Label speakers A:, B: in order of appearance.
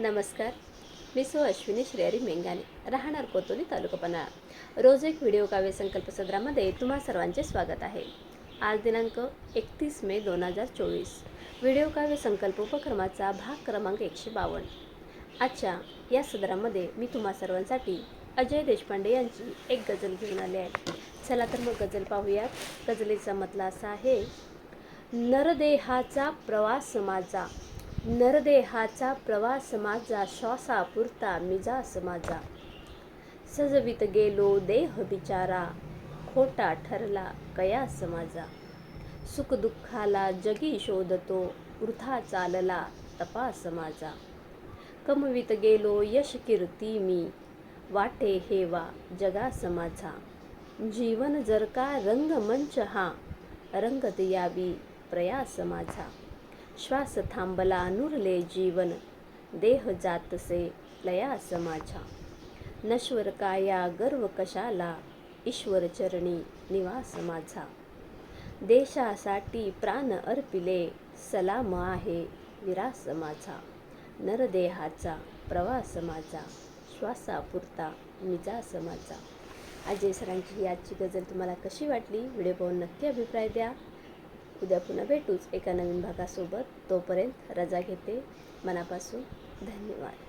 A: नमस्कार. मी सो अश्विनी श्रेयरी मेंगाने राहणार कोतोली तालुका रोज एक व्हिडिओ काव्य संकल्प सदरामध्ये तुम्हा सर्वांचे स्वागत आहे. आज दिनांक एकतीस मे दोन हजार चोवीस. व्हिडिओ काव्य संकल्प उपक्रमाचा भाग क्रमांक एकशे बावन्न. आजच्या या सदरामध्ये मी तुम्हा सर्वांसाठी अजय देशपांडे यांची एक गझल घेऊन आली आहे. चला तर मग गझल पाहूयात. गझलेचा मतला असा आहे नरदेहाचा प्रवास माझा. नरदेहाचा प्रवास माझा श्वासापुरता मिजास माझा सजवित गेलो देह बिचारा खोटा ठरला कयास माझा सुखदुःखाला जगी शोधतो वृथा चालला तपास माझा कमवित गेलो यश कीर्ती मी वाटे हेवा जगास माझा जीवन जर का रंगमंच हा रंगत यावी प्रयास माझा श्वास थांबला नुरले जीवन. देह जातसे लयास माझा नश्वर काया गर्व कशाला? ईश्वर चरणी निवास माझा. देशासाठी प्राण अर्पिले सलाम आहे विरास माझा. नरदेहाचा प्रवास माझा. श्वासापुरता निजास माझा. अजय सरांची ही आजची तुम्हाला कशी वाटली? व्हिडिओ पाहून नक्की अभिप्राय द्या. उद्या पुन्हा भेटूच एका नवीन भागासोबत. तोपर्यंत रजा घेते मनापासून. धन्यवाद.